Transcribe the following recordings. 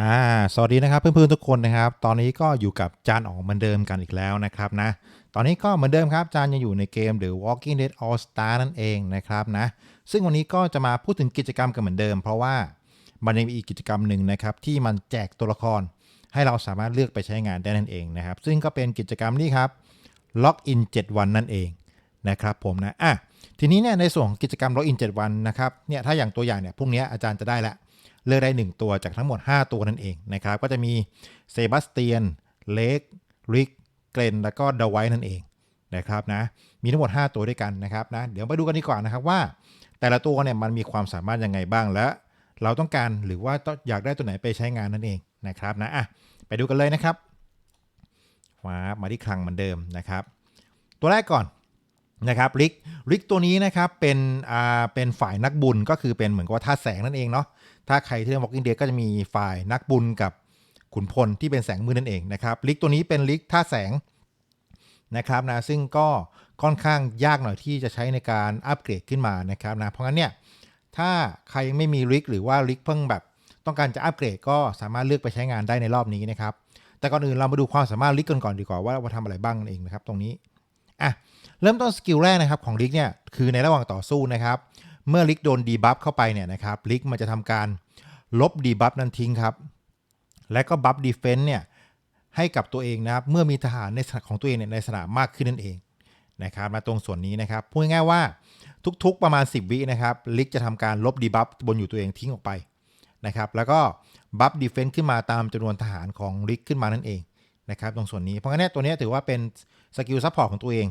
อ่าสวัสดีนะครับเพื่อนๆทุกคนนะครับ ตอนนี้ก็อยู่กับจานออกเหมือนเดิมกันอีกแล้วนะครับนะ ตอนนี้ก็เหมือนเดิมครับจานยังอยู่ในเกม The Walking Dead All Star นั่นเองนะครับนะ ซึ่งวันนี้ก็จะมาพูดถึงกิจกรรมกันเหมือนเดิม เพราะว่ามันยังมีอีกกิจกรรมหนึ่งนะครับที่มันแจกตัวละคร ให้เราสามารถเลือกไปใช้งานได้นั่นเองนะครับ ซึ่งก็เป็นกิจกรรมนี้ครับล็อกอิน7วันนั่นเองนะครับผมนะอะทีนี้เนี่ยในส่วนของกิจกรรมล็อกอิน7วันนะครับเนี่ยถ้าอย่างตัวอย่างเนี่ยพรุ่งนี้อาจารย์จะได้ละ เลือกได้ 1 ตัวจากทั้งหมด 5 ตัวนั่นเองนะครับก็จะมีเซบาสเตียนเลกริกเกรนแล้วก็ดาไวนั่นเองนะครับนะมีทั้งหมด 5 ตัวด้วยกันนะครับนะเดี๋ยวไปดูกันดีกว่านะครับว่า แต่ละตัวเนี่ยมันมีความสามารถยังไงบ้างและ เราต้องการหรือว่าอยากได้ตัวไหนไปใช้งานนั่นเองนะครับนะอะไปดูกันเลยนะครับว้ามาที่คลังเหมือนเดิมนะครับ ตัวแรกก่อนนะครับริกริกตัวนี้นะครับเป็นอ่าเป็นฝ่ายนักบุญก็คือเป็นเหมือนกับว่าท่าตุแสงนั่นเองเนาะ ถ้าใครที่เล่น Walking Dead ก็จะมีฝ่ายนักบุญกับขุนพลที่เป็นแสงมือนั่นเองนะครับลิกตัวนี้เป็นลิกท่าแสงนะครับนะซึ่งก็ค่อนข้างยากหน่อยที่จะใช้ในการอัปเกรดขึ้นมานะครับนะเพราะงั้นเนี่ยถ้าใครไม่มีริกหรือว่าริกเพิ่งแบบ ต้องการจะอัปเกรดก็สามารถเลือกไปใช้งานได้ในรอบนี้นะครับแต่ก่อนอื่นเรามาดูความสามารถลิกกันก่อนดีกว่าว่าว่าทำอะไรบ้างนั่นเองนะครับตรงนี้อะเริ่มต้นสกิลแรกนะครับของลิกเนี่ยคือในระหว่างต่อสู้นะครับ เมื่อลิกโดนดีบัฟเข้าไปเนี่ยนะครับลิกมันจะทำการลบดีบัฟนั้นทิ้งครับ และก็บัฟดีเฟนต์เนี่ยให้กับตัวเองนะครับ เมื่อมีทหารในของตัวเองเนี่ยในสนามมากขึ้นนั่นเองนะครับมาตรงส่วนนี้นะครับพูดง่ายๆว่าทุกๆประมาณ 10 วินะครับลิกจะทำการลบดีบัฟบนอยู่ตัวเองทิ้งออกไปนะครับแล้วก็บัฟดีเฟนต์ขึ้นมาตามจำนวนทหารของลิกขึ้นมานั่นเองนะครับตรงส่วนนี้เพราะงั้นตัวนี้ถือว่าเป็นสกิลซัพพอร์ตของตัวเอง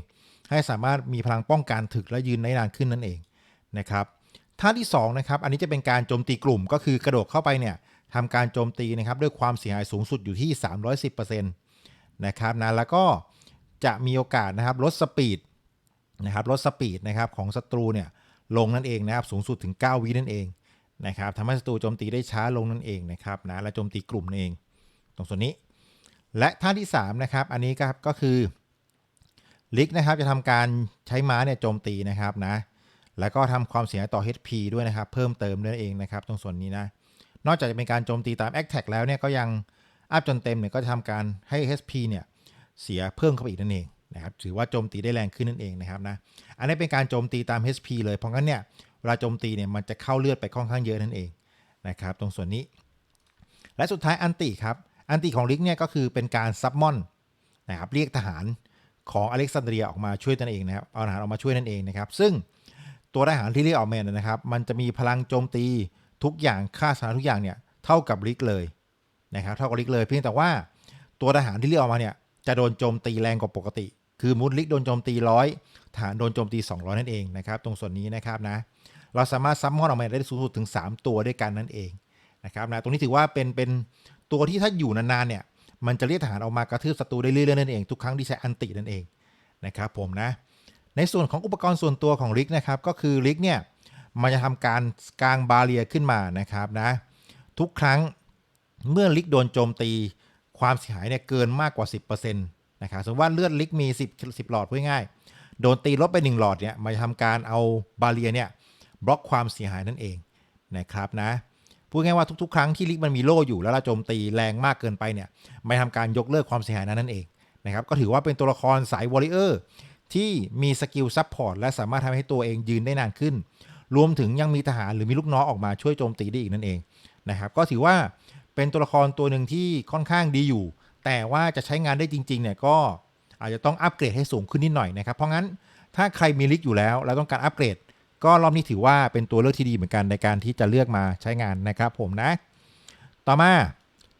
ให้สามารถมีพลังป้องกันถึกและยืนได้นานขึ้นนั่นเอง นะครับท่าที่2นะครับอันนี้จะเป็นการโจมตีกลุ่มก็คือกระโดดเข้าไปเนี่ยทำการโจมตีนะครับด้วยความเสียหายสูงสุดอยู่ที่ 310%นะครับนะแล้วก็จะมีโอกาสนะครับลดสปีดนะครับลดสปีดนะครับของศัตรูเนี่ยลงนั่นเองนะครับสูงสุดถึง 9 วินั่นเองนะครับทำให้ศัตรูโจมตีได้ช้าลงนั่นเองนะครับนะและโจมตีกลุ่มนั่นเอง ตรงส่วนนี้ และท่าที่3นะครับอันนี้ครับก็คือลิกนะครับจะทำการใช้ม้าเนี่ยโจมตีนะครับนะ แล้วก็ทำความเสียหายต่อ HP ด้วยนะครับ เพิ่มเติมด้วยเองนะครับ ตรงส่วนนี้นะ นอกจากจะเป็นการโจมตีตาม a c t a c แล้วเนี่ยก็ยังอัพจนเต็มเนี่ยก็จะทำการให้ HP เนี่ยเสียเพิ่มเข้าไปอีกนั่นเองนะครับ ถือว่าโจมตีได้แรงขึ้นนั่นเองนะครับนะ อันนี้เป็นการโจมตีตาม HP เลย เพราะงั้นเนี่ยเวลาโจมตีเนี่ยมันจะเข้าเลือดไปค่อนข้างเยอะนั่นเองนะครับ ตรงส่วนนี้ และสุดท้ายอันติครับ อันติของลิกเนี่ยก็คือเป็นการซับมอนนะครับ เรียกทหารของอเล็กซานเดรียออกมาช่วยตนเองนะครับ เอาทหารออกมาช่วยนั่นเองนะครับ ซึ่ง ตัวทหารที่เรียกออกมาเนี่ยนะครับ มันจะมีพลังโจมตีทุกอย่างค่าสถานทุกอย่างเนี่ยเท่ากับลิกเลยนะครับเท่ากับลิกเลยเพียงแต่ว่าตัวทหารที่เรียกออกมาเนี่ยจะโดนโจมตีแรงกว่าปกติ คือมุดลิกโดนโจมตีร้อยทหารโดนโจมตี 200 นั่นเองนะครับ ตรงส่วนนี้นะครับนะเราสามารถซัมมอนออกมาได้สูงสุดถึง 3 ตัวด้วยกันนั่นเองนะครับนะตรงนี้ถือว่าเป็นเป็นตัวที่ถ้าอยู่นานๆเนี่ยมันจะเรียกทหารออกมากระทืบศัตรูได้เรื่อยๆนั่นเองทุกครั้งที่ใช้อันตินั่นเองนะครับผมนะ ในส่วนของอุปกรณ์ส่วนตัวของริกนะครับก็คือริกเนี่ยมันจะทำการกางบาเรียขึ้นมานะครับนะทุกครั้งเมื่อลิกโดนโจมตี ความเสียหายเนี่ยเกินมากกว่า 10%นะครับสมมติว่าเลือดลิกมี 10 10 หลอดพูดง่ายโดนตีลบไป 1 หลอดเนี่ยมันจะทำการเอาบาเรียเนี่ยบล็อกความเสียหายนั่นเองนะครับนะพูดง่ายว่าทุกๆ ครั้งที่ลิกมันมีโล่อยู่แล้วเราโจมตีแรงมากเกินไปเนี่ยไม่ทำการยกเลิกความเสียหายนั้นนั่นเองนะครับก็ถือว่าเป็นตัวละครสายวอริเออร์ ที่มีสกิลซับพอร์ตและสามารถทำให้ตัวเองยืนได้นานขึ้น รวมถึงยังมีทหารหรือมีลูกน้องออกมาช่วยโจมตีได้อีกนั่นเองนะครับ ก็ถือว่าเป็นตัวละครตัวหนึ่งที่ค่อนข้างดีอยู่ แต่ว่าจะใช้งานได้จริงๆเนี่ยก็อาจจะต้องอัปเกรดให้สูงขึ้นนิดหน่อยนะครับ เพราะงั้นถ้าใครมีลิกอยู่แล้ว แล้วต้องการอัปเกรด ก็รอบนี้ถือว่าเป็นตัวเลือกที่ดีเหมือนกันในการที่จะเลือกมาใช้งานนะครับ ผมนะ ต่อมา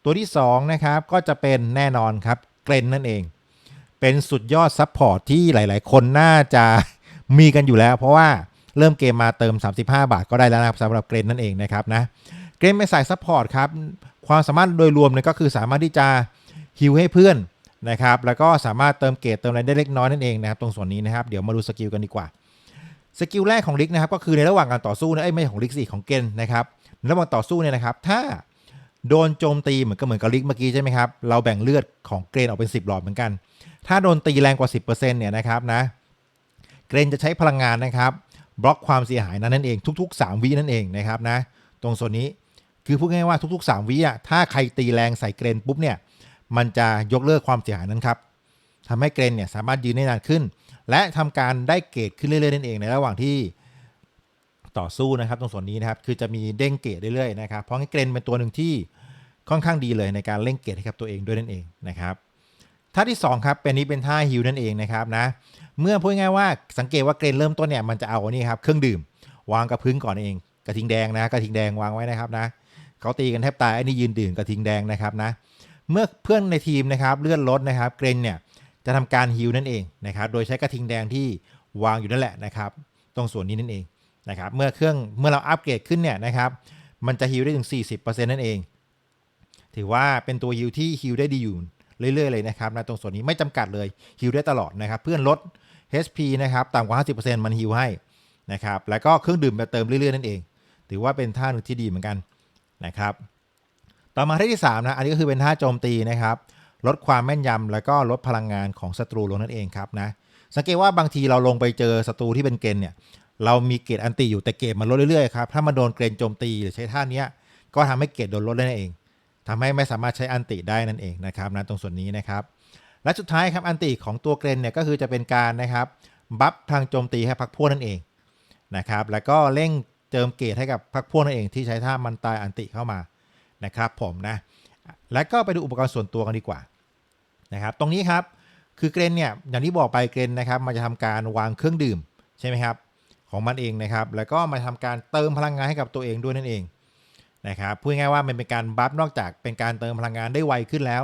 ตัวที่2นะครับก็จะเป็นแน่นอนครับเกรนนั่นเอง เป็นสุดยอดซับพอร์ตที่หลาย ๆ คนน่าจะมีกันอยู่แล้ว เพราะว่าเริ่มเกมมาเติม 35 บาทก็ได้แล้วนะครับสำหรับเกรนนั่นเองนะครับนะเกรนเป็นสายซับพอร์ตครับความสามารถโดยรวมเนี่ยก็คือสามารถที่จะฮิวให้เพื่อนนะครับแล้วก็สามารถเติมเกรดเติมอะไรได้เล็กน้อยนั่นเองนะครับตรงส่วนนี้นะครับเดี๋ยวมาดูสกิลกันดีกว่าสกิลแรกของลิกนะครับก็คือในระหว่างการต่อสู้นะไอ้ไม่ของลิกสิของเกนนะครับในระหว่างต่อสู้เนี่ยนะครับถ้าโดนโจมตีเหมือนก็เหมือนกับลิกเมื่อกี้ใช่ไหมครับเราแบ่งเลือดของเกรนออกเป็น 10 หลอดเหมือนกัน ถ้าโดนตีแรงกว่า 10%เนี่ยนะครับนะเกรนจะใช้พลังงานนะครับ บล็อกความเสียหายนั้นนั่นเองทุก ๆ 3 วินั่นเองนะครับนะตรงส่วนนี้คือพูดง่ายๆว่าทุก ๆ 3 วิอะถ้าใครตีแรงใส่เกรนปุ๊บเนี่ยมันจะยกเลิกความเสียหายนั้นครับทำให้เกรนเนี่ยสามารถยืนได้นานขึ้น และทำการได้เกรดขึ้นเรื่อยๆนั่นเองในระหว่างที่ต่อสู้นะครับ ตรงส่วนนี้นะครับคือจะมีเด้งเกรดเรื่อยๆนะครับเพราะงั้นเกรนเป็นตัวหนึ่งที่ค่อนข้างดีเลยในการเล่งเกรดให้กับตัวเองด้วยนั่นเองนะครับ ท่าที่สองครับ เป็นนี้เป็นท่าฮิลนั่นเองนะครับนะ เมื่อพูดง่ายๆว่าสังเกตว่าเกรนเริ่มต้นเนี่ยมันจะเอานี่ครับเครื่องดื่ม วางกับพื้นก่อนเอง กระทิงแดงนะกระทิงแดงวางไว้นะครับนะเขาตีกันแทบตายไอ้นี่ยืนดื่มกระทิงแดงนะครับนะ เมื่อเพื่อนในทีมนะครับเลื่อนรถนะครับ เกรนเนี่ยจะทำการฮิลนั่นเองนะครับ โดยใช้กระทิงแดงที่วางอยู่นั่นแหละนะครับ ตรงส่วนนี้นั่นเองนะครับ เมื่อเครื่องเมื่อเราอัปเกรดขึ้นเนี่ยนะครับ มันจะฮิลได้ถึง 40%นั่นเอง ถือว่าเป็นตัวฮิลที่ฮิลได้ดีอยู่ เรื่อยๆเลยนะครับนะตรงส่วนนี้ไม่จำกัดเลยฮิลได้ตลอดนะครับ เพื่อนลด HP นะครับต่ำกว่า 50%มันฮิลให้นะครับแล้วก็เครื่องดื่มมาเติมเรื่อยๆนั่นเอง ถือว่าเป็นท่าหนึ่งที่ดีเหมือนกันนะครับต่อมาท่าที่3นะอันนี้ก็คือเป็นท่าโจมตีนะครับลดความแม่นยำแล้วก็ลดพลังงานของศัตรูลงนั่นเองครับนะสังเกตว่าบางทีเราลงไปเจอศัตรูที่เป็นเกรนเนี่ยเรามีเกรดอันตีอยู่แต่เกรดมันลดเรื่อยๆครับถ้ามาโดนเกรนโจมตีหรือใช้ท่านี้ก็ทำให้เกรดโดนลดได้นั่นเอง ทำให้ไม่สามารถใช้อันติได้นั่นเองนะครับนะตรงส่วนนี้นะครับ และสุดท้ายครับอันติของตัวเกรนเนี่ยก็คือจะเป็นการนะครับบัฟพลังโจมตีให้พักพวกนั่นเองนะครับแล้วก็เร่งเติมเกรดให้กับพักพวกนั่นเองที่ใช้ท่ามันตายอันติเข้ามานะครับผมนะแล้วก็ไปดูอุปกรณ์ส่วนตัวกันดีกว่านะครับตรงนี้ครับคือเกรนเนี่ยอย่างที่บอกไปเกรนนะครับมันจะทำการวางเครื่องดื่มใช่ไหมครับของมันเองนะครับแล้วก็มาทำการเติมพลังงานให้กับตัวเองด้วยนั่นเอง นะครับพูดง่ายว่ามันเป็นการบัฟนอกจากเป็นการเติมพลังงานได้ไวขึ้นแล้ว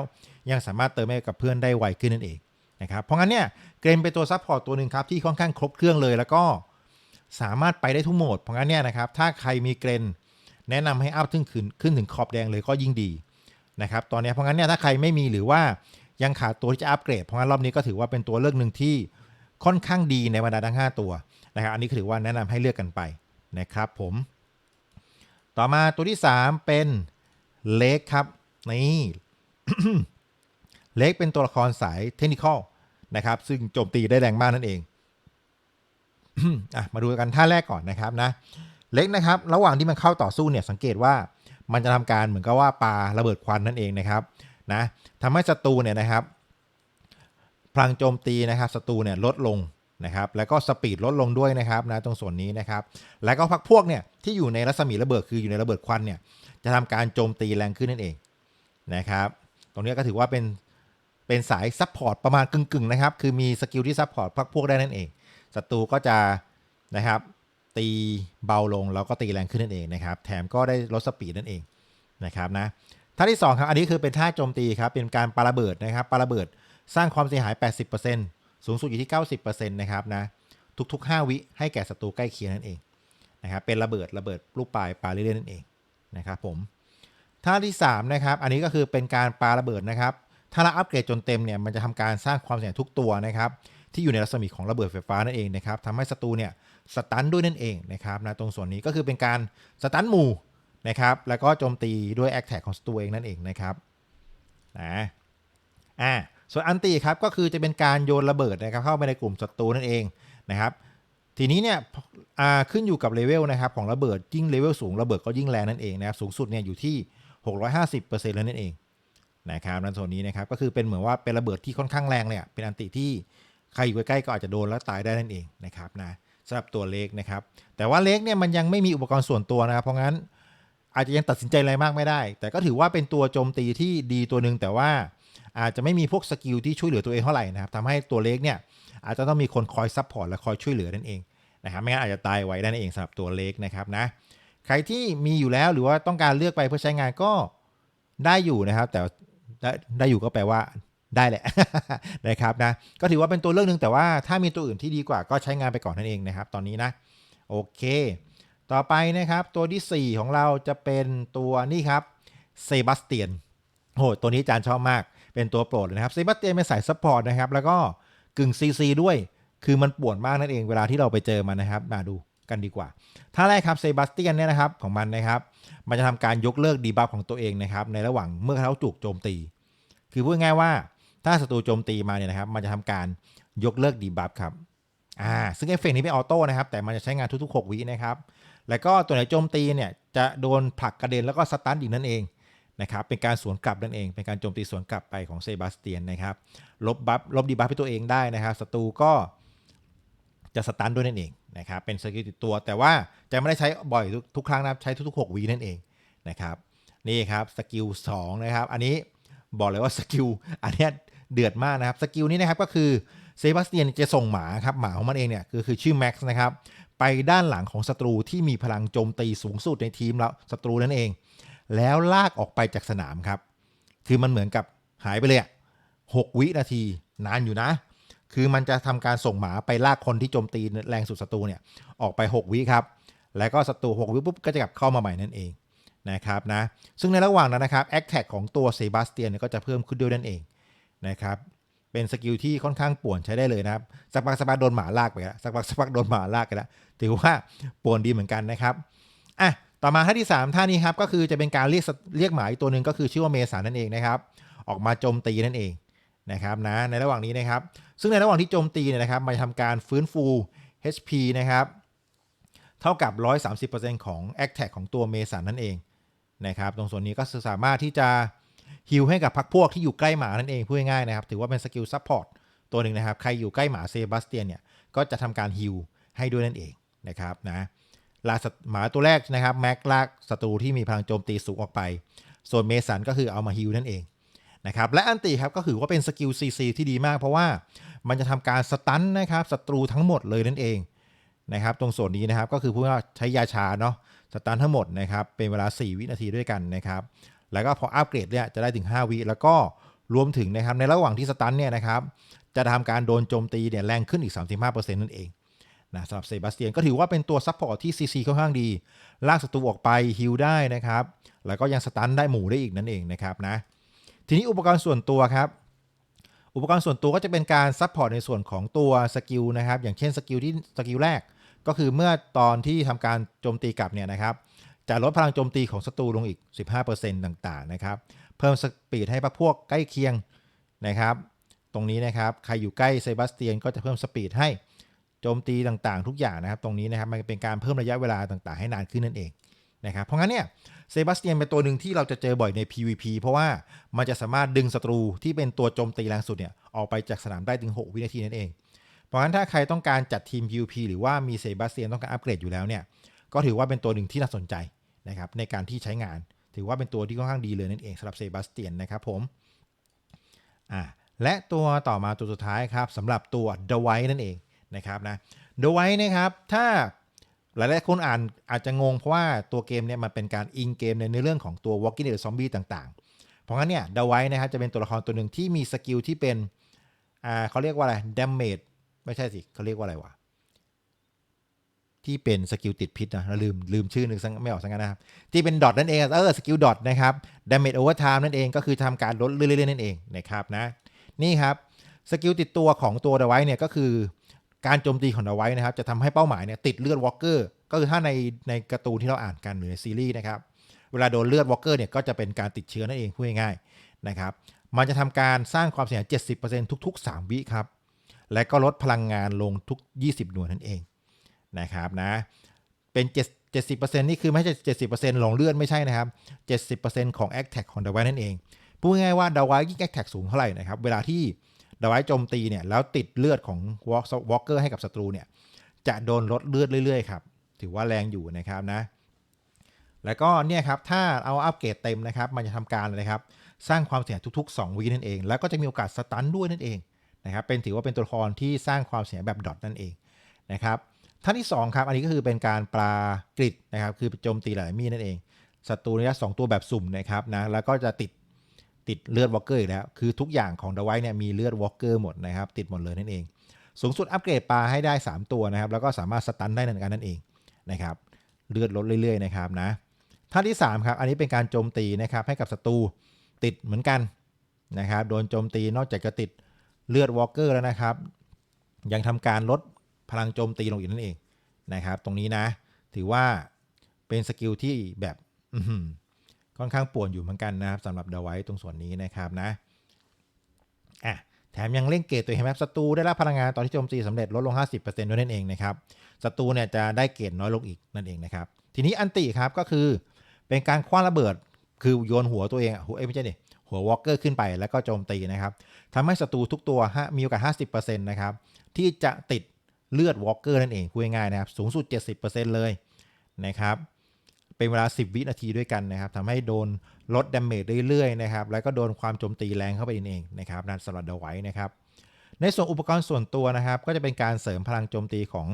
ยังสามารถเติมให้กับเพื่อนได้ไวขึ้นนั่นเองนะครับเพราะงั้นเนี่ยเกรนเป็นตัวซัพพอร์ตตัวหนึ่งครับที่ค่อนข้างครบเครื่องเลยแล้วก็สามารถไปได้ทุกโหมดเพราะงั้นเนี่ยนะครับถ้าใครมีเกรนแนะนำให้อัพขึ้นขึ้นขึ้นถึงขอบแดงเลยก็ยิ่งดีนะครับตอนนี้เพราะงั้นเนี่ยถ้าใครไม่มีหรือว่ายังขาดตัวที่จะอัปเกรดเพราะงั้นรอบนี้ก็ถือว่าเป็นตัวเลือกหนึ่งที่ค่อนข้างดีในบรรดาทั้ง 5 ตัวนะครับอันนี้ถือว่าแนะนำให้เลือกกันไปนะครับผม ต่อมาตัวที่ 3 เป็นเล็กครับ นี่เล็กเป็นตัวละครสายเทคนิคอลนะครับ ซึ่งโจมตีได้แรงมากนั่นเองอะมาดูกันท่าแรกก่อนนะครับนะ เล็กนะครับ ระหว่างที่มันเข้าต่อสู้เนี่ยสังเกตว่ามันจะทำการเหมือนกับว่าปาระเบิดควันนั่นเองนะครับนะทำให้ศัตรูเนี่ยนะครับพลังโจมตีนะครับศัตรูเนี่ยลดลง นะครับแล้วก็สปีดลดลงด้วยนะครับนะตรงส่วนนี้นะครับแล้วก็พักพวกเนี่ยที่อยู่ในรัศมีระเบิดคืออยู่ในระเบิดควันเนี่ยจะทำการโจมตีแรงขึ้นนั่นเองนะครับตรงนี้ก็ถือว่าเป็นเป็นสายซัพพอร์ตประมาณกึ่งๆนะครับคือมีสกิลที่ซัพพอร์ตพักพวกได้นั่นเองศัตรูก็จะนะครับตีเบาลงแล้วก็ตีแรงขึ้นนั่นเองนะครับแถมก็ได้ลดสปีดนั่นเองนะครับนะท่าที่2ครับอันนี้คือเป็นท่าโจมตีครับเป็นการปาระเบิดนะครับปาระเบิดสร้างความเสียหาย 80% สูงสุดอยู่ที่ 90%นะครับนะทุก ๆ 5 วิให้แก่ศัตรูใกล้เคียงนั่นเองนะครับเป็นระเบิดระเบิดลูกปลายปลาเรื่อยๆนั่นเองนะครับผมท่าที่3นะครับอันนี้ก็คือเป็นการปาระเบิดนะครับถ้าเราอัปเกรดจนเต็มเนี่ยมันจะทำการสร้างความเสี่ยงทุกตัวนะครับที่อยู่ในรัศมีของระเบิดไฟฟ้านั่นเองนะครับทำให้ศัตรูเนี่ยสตันด้วยนั่นเองนะครับนะตรงส่วนนี้ก็คือเป็นการสตันหมู่นะครับแล้วก็โจมตีด้วยแอคแท็กของศัตรูเองนั่นเองนะครับนะอ่า ส่วนอันตีครับก็คือจะเป็นการโยนระเบิดนะครับเข้าไปในกลุ่มศัตรูนั่นเองนะครับทีนี้เนี่ยขึ้นอยู่กับเลเวลนะครับของระเบิดยิ่งเลเวลสูงระเบิดก็ยิ่งแรงนั่นเองนะครับสูงสุดเนี่ยอยู่ที่ 650%แล้วนั่นเองนะครับในส่วนนี้นะครับก็คือเป็นเหมือนว่าเป็นระเบิดที่ค่อนข้างแรงเลยเป็นอันติที่ใครอยู่ใกล้ๆก็อาจจะโดนแล้วตายได้นั่นเองนะครับนะสำหรับตัวเล็กนะครับแต่ว่าเล็กเนี่ยมันยังไม่มีอุปกรณ์ส่วนตัวนะครับเพราะงั้นอาจจะยังตัดสินใจอะไรมากไม่ได้ แต่ก็ถือว่าเป็นตัวโจมตีที่ดีตัวหนึ่งแต่ว่า อาจจะไม่มีพวกสกิลที่ช่วยเหลือตัวเองเท่าไหร่นะครับทำให้ตัวเล็กเนี่ยอาจจะต้องมีคนคอยซัพพอร์ตและคอยช่วยเหลือนั่นเองนะครับไม่งั้นอาจจะตายไว้ได้นั่นเองสำหรับตัวเล็กนะครับนะใครที่มีอยู่แล้วหรือว่าต้องการเลือกไปเพื่อใช้งานก็ได้อยู่นะครับ แต่ได้ได้อยู่ก็แปลว่าได้แหละนะครับนะก็ถือว่าเป็นตัวเลือกหนึ่งแต่ว่าถ้ามีตัวอื่นที่ดีกว่าก็ใช้งานไปก่อนนั่นเองนะครับ ตอนนี้นะโอเค ต่อไปนะครับตัวที่ 4 ของเราจะเป็นตัวนี่ครับเซบาสเตียนโหตัวนี้อาจารย์ชอบมาก เป็นตัวโปรดเลยนะครับเซบาสเตียนเป็นสายซัพพอร์ตนะครับแล้วก็กึ่งซีซีด้วย คือมันปวนมากนั่นเองเวลาที่เราไปเจอมันนะครับ มาดูกันดีกว่าถ้าแรกครับเซบาสเตียนเนี่ยนะครับของมันนะครับ มันจะทำการยกเลิกดีบัฟของตัวเองนะครับในระหว่างเมื่อเขาถูกโจมตี คือพูดง่ายว่าถ้าศัตรูโจมตีมาเนี่ยนะครับ มันจะทำการยกเลิกดีบัฟครับอ่าซึ่งเอฟเฟกต์นี้เป็นออโต้นะครับ แต่มันจะใช้งานทุกๆ 6 วินะครับ แล้วก็ตัวไหนโจมตีเนี่ยจะโดนผลักกระเด็นแล้วก็สตันอีกนั่นเอง นะครับเป็นการสวนกลับนั่นเอง เป็นการโจมตีสวนกลับไปของเซบาสเตียนนะครับลบบัฟลบดีบัฟให้ตัวเองได้นะครับศัตรูก็จะสตันด้วยนั่นเองนะครับเป็นสกิลติดตัว แต่ว่าจะไม่ได้ใช้บ่อยทุกครั้งนะครับใช้ทุกๆ6วีนั่นเองนะครับนี่ครับสกิล2นะครับอันนี้บอกเลยว่าสกิลอันนี้เดือดมากนะครับสกิลนี้นะครับก็คือเซบาสเตียนจะส่งหมาครับหมาของมันเองเนี่ยคือคือชื่อแม็กซ์นะครับไปด้านหลังของศัตรูที่มีพลังโจมตีสูงสุดในทีมแล้วศัตรูนั่นเอง แล้วลากออกไปจากสนามครับ คือมันเหมือนกับหายไปเลยหกวินาทีนานอยู่นะ คือมันจะทำการส่งหมาไปลากคนที่โจมตีแรงสุดศัตรูเนี่ยออกไป 6 วิครับ แล้วก็ศัตรู6วิปุ๊บก็จะกลับเข้ามาใหม่นั่นเองนะครับนะ ซึ่งในระหว่างนั้นนะครับแอคแท็กของตัวเซบาสเตียนก็จะเพิ่มขึ้นด้วยนั่นเองนะครับเป็นสกิลที่ค่อนข้างป่วนใช้ได้เลยนะครับ สักพักสักพักโดนหมาลากไปแล้วสักพักสักพักโดนหมาลากไปแล้วถือว่าป่วนดีเหมือนกันนะครับอะ ต่อมาท่าที่ 3 ท่านี้ครับก็คือจะเป็นการเรียกเรียกหมาอีกตัวหนึ่งก็คือชื่อว่าเมสานั่นเองนะครับ ออกมาโจมตีนั่นเองนะครับนะในระหว่างนี้นะครับ ซึ่งในระหว่างที่โจมตีเนี่ยนะครับมันจะทำการฟื้นฟู HP นะครับเท่ากับ 130%ของ a c t a c ของตัวเมสันนั่นเองนะครับตรงส่วนนี้ก็สามารถที่จะฮิลให้กับพักพวกที่อยู่ใกล้หมานั่นเองพูดง่ายๆนะครับถือว่าเป็นสกิลซัพพอร์ตตัวหนึ่งนะครับใครอยู่ใกล้หมาเซบาสเตียนเนี่ยก็จะทำการฮิลให้ด้วยนั่นเองนะครับนะ ลาหมาตัวแรกนะครับแม็กลากศัตรูที่มีพลังโจมตีสูงออกไป ส่วนเมสันก็คือเอามาฮิลนั่นเองนะครับและอันติครับก็ถือว่าเป็นสกิลซีซีที่ดีมากเพราะว่ามันจะทำการสตันนะครับศัตรูทั้งหมดเลยนั่นเองนะครับตรงส่วนนี้นะครับก็คือพูดว่าใช้ยาชาเนาะสตันทั้งหมดนะครับเป็นเวลา 4 วินาทีด้วยกันนะครับแล้วก็พออัปเกรดเนี่ยจะได้ถึง 5 วิแล้วก็รวมถึงนะครับในระหว่างที่สตันเนี่ยนะครับจะทำการโดนโจมตีเนี่ยแรงขึ้นอีก 35%นั่นเอง นะสำหรับเซบาสเตียนก็ถือว่าเป็นตัวซัพพอร์ตที่ CC ค่อนข้างดี ลากศัตรูออกไปฮิลได้นะครับ แล้วก็ยังสตันได้หมู่ได้อีกนั่นเองนะครับนะทีนี้อุปกรณ์ส่วนตัวครับ อุปกรณ์ส่วนตัวก็จะเป็นการซัพพอร์ตในส่วนของตัวสกิลนะครับอย่างเช่นสกิลที่สกิลแรก ก็คือเมื่อตอนที่ทำการโจมตีกลับเนี่ยนะครับจะลดพลังโจมตีของศัตรูลงอีก 15%ต่างๆนะครับเพิ่มสปีดให้พวกใกล้เคียงนะครับ ตรงนี้นะครับใครอยู่ใกล้เซบาสเตียนก็จะเพิ่มสปีดให้ โจมตีต่างๆ ทุกอย่างนะครับตรงนี้นะครับมันเป็นการเพิ่มระยะเวลาต่างๆ ให้นานขึ้นนั่นเองนะครับเพราะงั้นเนี่ยเซบาสเตียนเป็นตัวหนึ่งที่เราจะเจอบ่อยใน PVP เพราะว่ามันจะสามารถดึงศัตรูที่เป็นตัวโจมตีแรงสุดเนี่ยออกไปจากสนามได้ถึง 6 วินาทีนั่นเอง เพราะงั้นถ้าใครต้องการจัดทีม PVP หรือว่ามีเซบาสเตียนต้องการอัปเกรดอยู่แล้วเนี่ยก็ถือว่าเป็นตัวหนึ่งที่น่าสนใจนะครับในการที่ใช้งาน ถือว่าเป็นตัวที่ค่อนข้างดีเลยนั่นเองสำหรับเซบาสเตียนนะครับผมอ่าและตัวต่อมาตัวสุดท้ายครับสำหรับตัว The White นั่นเอง นะครับนะ The White นะครับถ้าหลายๆคนอ่านอาจจะงงเพราะว่าตัวเกมเนี่ยมันเป็นการอิงเกมในเรื่องของตัว Walking Dead Zombie ต่างๆ เพราะงั้นเนี่ย The White นะครับจะเป็นตัวละครตัวหนึ่งที่มีสกิลที่เป็นอ่าเขาเรียกว่าอะไร damage ไม่ใช่สิเขาเรียกว่าอะไรวะที่เป็นสกิลติดพิษนะลืมลืมชื่อหนึ่งไม่ออกสังกันนะครับ ที่เป็นดอทนั่นเองเออสกิลดอทนะครับ damage over time นั่นเองก็คือทำการลดเรื่อยๆนั่นเองนะครับนะนี่ครับสกิลติดตัวของตัวเดไว้เนี่ยก็คือ การโจมตีของเดอะไว้นะครับ จะทำให้เป้าหมายเนี่ยติดเลือดวอลเกอร์ก็คือถ้าในในการ์ตูนที่เราอ่านกันหรือในซีรีส์นะครับ เวลาโดนเลือดวอลเกอร์เนี่ยก็จะเป็นการติดเชื้อนั่นเองพูดง่ายๆนะครับ มันจะทำการสร้างความเสียหาย 70%ทุก ๆ 3 วิครับ และก็ลดพลังงานลงทุก 20 หน่วยนั่นเองนะครับนะ เป็น 70%นี่คือไม่ใช่ 70%ลงเลือดไม่ใช่นะครับ 70%ของ a c t a c ของเดอะไวนั่นเอง พูดง่ายว่าดาวายยิ่งแอคแท็กสูงเท่าไหร่นะครับ เวลาที่ ดาวายโจมตีเนี่ยแล้วติดเลือดของวอล์กเกอร์ให้กับศัตรูเนี่ยจะโดนลดเลือดเรื่อยๆครับถือว่าแรงอยู่นะครับนะ แล้วก็เนี่ยครับถ้าเอาอัปเกรดเต็มนะครับ มันจะทำการเลยครับ สร้างความเสี่ยงทุก ๆ 2 วินั่นเอง แล้วก็จะมีโอกาสสตันด้วยนั่นเองนะครับเป็นถือว่าเป็นตัวละครที่สร้างความเสี่ยงแบบดอทนั่นเองนะครับท่านที่2ครับอันนี้ก็คือเป็นการปลากริดนะครับคือโจมตีหลายมีนั่นเองศัตรูระยะ2ตัวแบบสุ่มนะครับนะแล้วก็จะติด ติดเลือดวอลเกอร์อีกแล้ว คือทุกอย่างของดไวเนี่ยมีเลือดวอลเกอร์หมดนะครับ ติดหมดเลยนั่นเอง สูงสุดอัปเกรดปลาให้ได้ 3 ตัวนะครับ แล้วก็สามารถสตันได้นั่นกันนั่นเองนะครับ เลือดลดเรื่อยๆนะครับนะ ท่าที่3ครับ อันนี้เป็นการโจมตีนะครับให้กับศัตรูติดเหมือนกันนะครับ โดนโจมตีนอกจากจะติดเลือดวอลเกอร์แล้วนะครับ ยังทำการลดพลังโจมตีลงอีกนั่นเองนะครับ ตรงนี้นะ ถือว่าเป็นสกิลที่แบบ ค่อนข้างป่วนอยู่เหมือนกันนะครับสำหรับเดาไว้ตรงส่วนนี้นะครับนะอะแถมยังเร่งเกรดตัวเองเห็นไหมศัตรูได้รับพลังงานตอนที่โจมตีสำเร็จลดลง 50%ด้วยนั่นเองนะครับศัตรูเนี่ยจะได้เกรดน้อยลงอีกนั่นเองนะครับ ทีนี้อันติครับก็คือเป็นการคว้างระเบิด คือโยนหัวตัวเองหัวเอ้ไม่ใช่ดิหัววอลเกอร์ขึ้นไปแล้วก็โจมตีนะครับทำให้ศัตรูทุกตัวมีโอกาส 50%นะครับที่จะติดเลือดวอลเกอร์นั่นเองพูดง่ายนะครับสูงสุด 70%เลยนะครับ เป็นเวลา 10 วินาทีด้วยกันนะครับทำให้โดนลดดาเมจเรื่อยๆนะครับแล้วก็โดนความโจมตีแรงเข้าไปเองนะครับนั่นสำหรับเดาไว้นะครับในส่วนอุปกรณ์ส่วนตัวนะครับ ก็จะเป็นการเสริมพลังโจมตีของ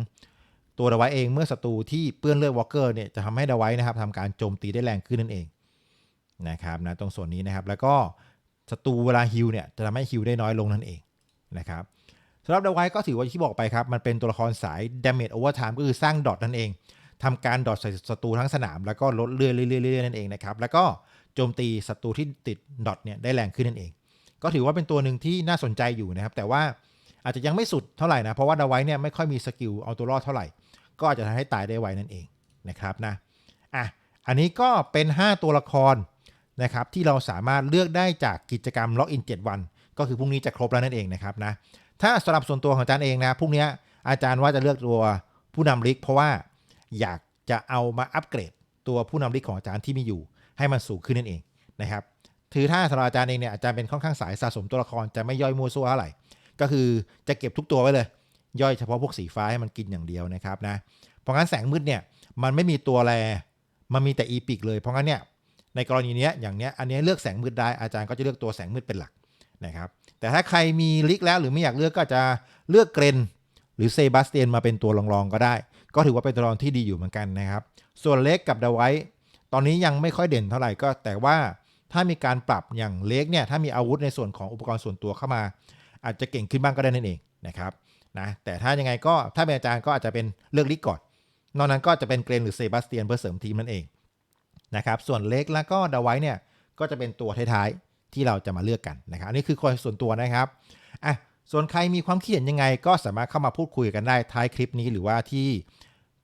ตัวเดาไว้เองเมื่อศัตรูที่เปื้อนเลือดวอลเกอร์เนี่ยจะทำให้เดาไว้นะครับทำการโจมตีได้แรงขึ้นนั่นเองนะครับนะตรงส่วนนี้นะครับแล้วก็ศัตรูเวลาฮิลเนี่ยจะทำให้ฮิลได้น้อยลงนั่นเองนะครับสำหรับเดาไว้ก็ถือว่าที่บอกไปครับ มันเป็นตัวละครสาย damage over time ก็คือสร้างดอทนั่นเอง ทำการดอทใส่ศัตรูทั้งสนาม แล้วก็ลดเรื่อยๆเรื่อยๆนั่นเองนะครับแล้วก็โจมตีศัตรูที่ติดดอทเนี่ยได้แรงขึ้นนั่นเอง ก็ถือว่าเป็นตัวหนึ่งที่น่าสนใจอยู่นะครับ แต่ว่าอาจจะยังไม่สุดเท่าไหร่นะเพราะว่าดาไว้เนี่ยไม่ค่อยมีสกิลเอาตัวรอดเท่าไหร่ ก็อาจจะทำให้ตายได้ไวนั่นเองนะครับนะอะอันนี้ก็เป็น 5 ตัวละครนะครับที่เราสามารถเลือกได้จากกิจกรรมล็อกอิน7วัน ก็คือพรุ่งนี้จะครบแล้วนั่นเองนะครับนะถ้าสำหรับส่วนตัวของอาจารย์เองนะพรุ่งนี้อาจารย์ว่าจะเลือกตัวผู้นำลิก เพราะว่า อยากจะเอามาอัปเกรดตัวผู้นำลิกของอาจารย์ที่มีอยู่ ให้มันสูงขึ้นนั่นเองนะครับถือถ้าสำหรับอาจารย์เองเนี่ยอาจารย์เป็นค่อนข้างสายสะสมตัวละครจะไม่ย่อยมั่วซั่วเท่าไหร่ก็คือจะเก็บทุกตัวไว้เลย ย่อยเฉพาะพวกสีฟ้าให้มันกินอย่างเดียวนะครับนะเพราะงั้นแสงมืดเนี่ยมันไม่มีตัวแรมันมีแต่อีพิกเลยเพราะงั้นเนี่ยในกรณีเนี้ยอย่างเนี้ยอันเนี้ยเลือกแสงมืดได้อาจารย์ก็จะเลือกตัวแสงมืดเป็นหลักนะครับแต่ถ้าใครมีลิกแล้วหรือไม่อยากเลือกก็จจะเลือกเกรนหรือเซบาสเตียนมาเป็นตัวรองๆก็ได้ ก็ถือว่าเป็นตัวรองที่ดีอยู่เหมือนกันนะครับ ส่วนเล็กกับดาไวตอนนี้ยังไม่ค่อยเด่นเท่าไหร่ก็แต่ว่าถ้ามีการปรับอย่างเล็กเนี่ยถ้ามีอาวุธในส่วนของอุปกรณ์ส่วนตัวเข้ามา อาจจะเก่งขึ้นบ้างก็ได้นั่นเองนะครับนะแต่ถ้ายังไงก็ถ้าเป็นอาจารย์ก็อาจจะเป็นเลือกลิกก่อน นอกนั้นก็จะเป็นเกรนหรือเซบาสเตียนเพื่อเสริมทีมนั่นเองนะครับส่วนเล็กแล้วก็ดาไว้เนี่ยก็จะเป็นตัวท้ายๆที่เราจะมาเลือกกันนะครับอันนี้คือคนส่วนตัวนะครับอะส่วนใครมีความคิดเห็นยังไง ก็สามารถเข้ามาพูดคุยกันได้ท้ายคลิปนี้หรือว่าที่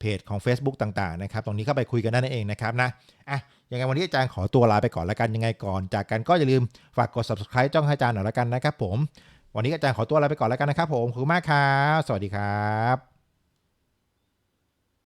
เพจของ Facebook ต่างๆนะครับ ตรงนี้เข้าไปคุยกันได้นั่นเองนะครับนะอะยังไงวันนี้อาจารย์ขอตัวลาไปก่อนแล้วกันยังไงก่อน จากกันก็อย่าลืมฝากกด subscribe จ้องให้อาจารย์หน่อยแล้วกันนะครับผม วันนี้อาจารย์ขอตัวลาไปก่อนแล้วกันนะครับผมขอบคุณมากครับสวัสดีครับ